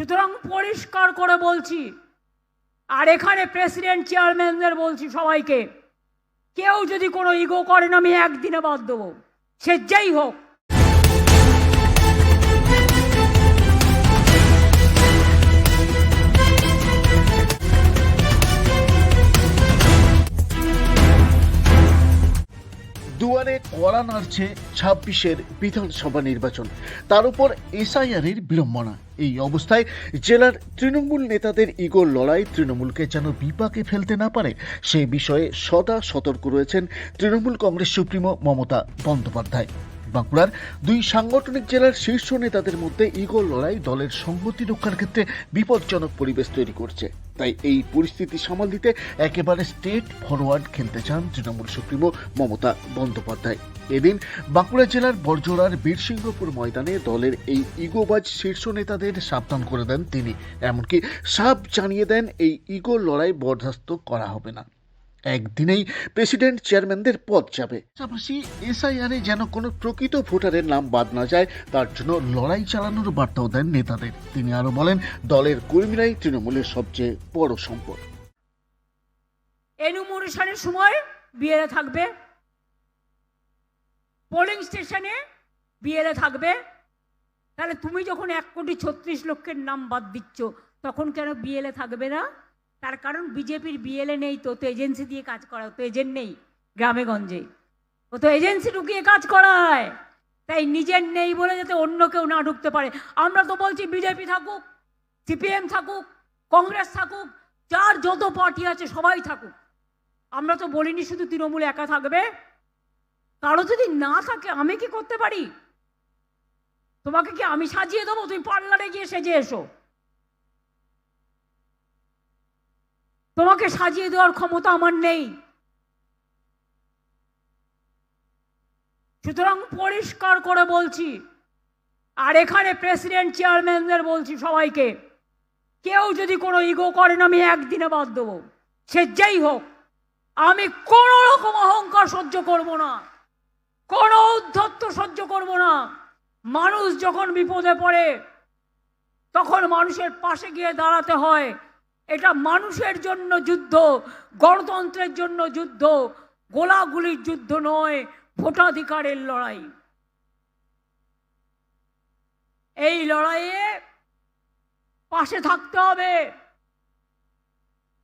সুতরাং পরিষ্কার করে বলছি, আর এখানে প্রেসিডেন্ট চেয়ারম্যানদের বলছি সবাইকে, কেউ যদি কোনো ইগো করেন, আমি একদিনে বাদ দেবো। সে যেই হোক দুয়ারে কড়া নাড়ছে ছাব্বিশের বিধানসভা নির্বাচন। তার উপর এসআইআরের বিড়ম্বনা। এই অবস্থায় জেলার তৃণমূল নেতাদের ইগোর লড়াই তৃণমূলকে যেন বিপাকে ফেলতে না পারে, সে বিষয়ে সদা সতর্ক রয়েছেন তৃণমূল কংগ্রেস সুপ্রিমো মমতা বন্দ্যোপাধ্যায়। বাঁকুড়ার দুই সাংগঠনিক জেলার শীর্ষ নেতাদের মধ্যে ইগোর লড়াই দলের সংহতি রক্ষার ক্ষেত্রে বিপজ্জনক পরিবেশ তৈরি করছে। তাই এই পরিস্থিতি সামাল দিতে একেবারে স্টেট ফরওয়ার্ড খেলতে চান তৃণমূল সুপ্রিমো মমতা বন্দ্যোপাধ্যায়। এদিন বাঁকুড়া জেলার বরজোড়ার বীরসিংহপুর ময়দানে দলের এই ইগোবাজ শীর্ষ নেতাদের সাবধান করে দেন তিনি। এমনকি সাপ জানিয়ে দেন এই ইগো লড়াই বরদাস্ত করা হবে না। একদিনেই প্রেসিডেন্ট চেয়ারম্যানদের পদ যাবে। পাশাপাশি এসআইআরে যেন কোনো প্রকৃত ভোটারের নাম বাদ না যায়, তার জন্য লড়াই চালানোর বার্তাও দেন নেতাদের। তিনি আরও বলেন, দলের কর্মীরাই তৃণমূলের সবচেয়ে বড় সম্পদ। এনুমোরেশনের সময় বিয়েলে থাকবে। পোলিং স্টেশনে বিয়েলে থাকবে। তাহলে তুমি যখন এক কোটি ছত্রিশ লক্ষের নাম বাদ দিচ্ছ, তখন কেন বিএলএ থাকবে না? তার কারণ বিজেপির বিএলএ নেই, তো তো এজেন্সি দিয়ে কাজ করা, তো এজেন্ট নেই গ্রামে গঞ্জে ও তো এজেন্সি ঢুকিয়ে কাজ করা হয়। তাই নিজের নেই বলে যাতে অন্য কেউ না ঢুকতে পারে। আমরা তো বলছি বিজেপি থাকুক সিপিএম থাকুক, কংগ্রেস থাকুক, যার যত পার্টি আছে সবাই থাকুক। আমরা তো বলিনি শুধু তৃণমূল একা থাকবে। কারও যদি না থাকে, আমি কি করতে পারি? তোমাকে কি আমি সাজিয়ে দেবো? তুমি পার্লারে গিয়ে সেজে এসো। তোমাকে সাজিয়ে দেওয়ার ক্ষমতা আমার নেই। সুতরাং পরিষ্কার করে বলছি, আর এখানে প্রেসিডেন্ট, চেয়ারম্যানদের বলছি সবাইকে, কেউ যদি কোনো ইগো করেন আমি একদিনে বাদ দেবো। সে যেই হোক, আমি কোনো রকম অহংকার সহ্য করব না, কোনো উদ্ধত্ত সহ্য করব না। মানুষ যখন বিপদে পড়ে, তখন মানুষের পাশে গিয়ে দাঁড়াতে হয় এটা মানুষের জন্য যুদ্ধ, গণতন্ত্রের জন্য যুদ্ধ, গোলাগুলির যুদ্ধ নয়, ভোটাধিকারের লড়াই। এই লড়াইয়ে পাশে থাকতে হবে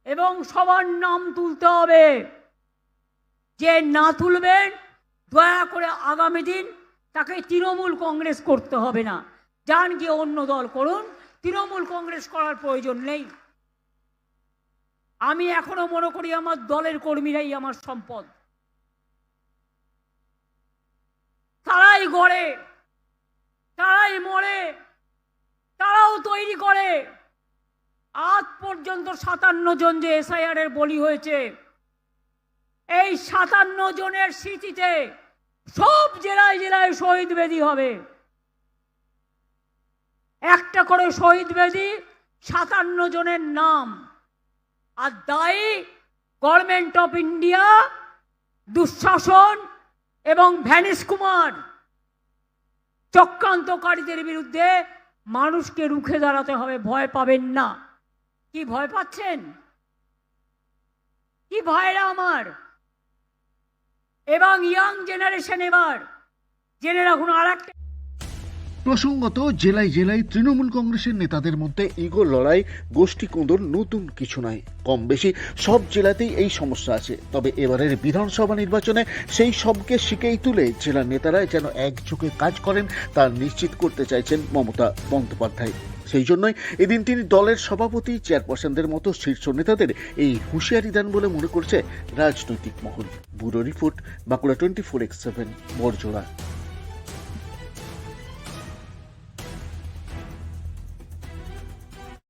এবং সবার নাম তুলতে হবে। যে না তুলবেন, দয়া করে আগামী দিন তাকে তৃণমূল কংগ্রেস করতে হবে না। যান গিয়ে অন্য দল করুন, তৃণমূল কংগ্রেস করার প্রয়োজন নেই। আমি এখনও মনে করি আমার দলের কর্মীরাই আমার সম্পদ। তারাই গড়ে, তারাই মরে, তারাও তৈরি করে। আজ পর্যন্ত সাতান্ন জন যে এসআইআর এর বলি হয়েছে, এই সাতান্ন জনের স্মৃতিতে সব জেলায় জেলায় শহীদ বেদি হবে। একটা করে শহীদ বেদি সাতান্ন জনের নাম। আর দায়ী গভর্নমেন্ট অফ ইন্ডিয়া, দুঃশাসন এবং ভ্যানিস কুমার চক্রান্তকারীদের বিরুদ্ধে মানুষকে রুখে দাঁড়াতে হবে, ভয় পাবেন না। কি ভয় পাচ্ছেন? কি ভয়রা আমার? এবং ইয়াং জেনারেশন এবার, জেনে রাখুন আর একটা প্রসঙ্গত, জেলায় জেলায় তৃণমূল কংগ্রেসের নেতাদের মধ্যে ইগো লড়াই গোষ্ঠী কোঁদর নতুন কিছু নয়, কম বেশি সব জেলাতেই এই সমস্যা আছে। তবে এবারের বিধানসভা নির্বাচনে সেই সবকে শিখেই তুলে জেলার নেতারা যেন একযোগে কাজ করেন তা নিশ্চিত করতে চাইছেন মমতা বন্দ্যোপাধ্যায়। সেই জন্যই এদিন তিনি দলের সভাপতি, চেয়ারপারসনদের মতো শীর্ষ নেতাদের এই হুঁশিয়ারি দেন বলে মনে করছে রাজনৈতিক মহল। Bureau report, Bankura twenty four x seven, Barjora.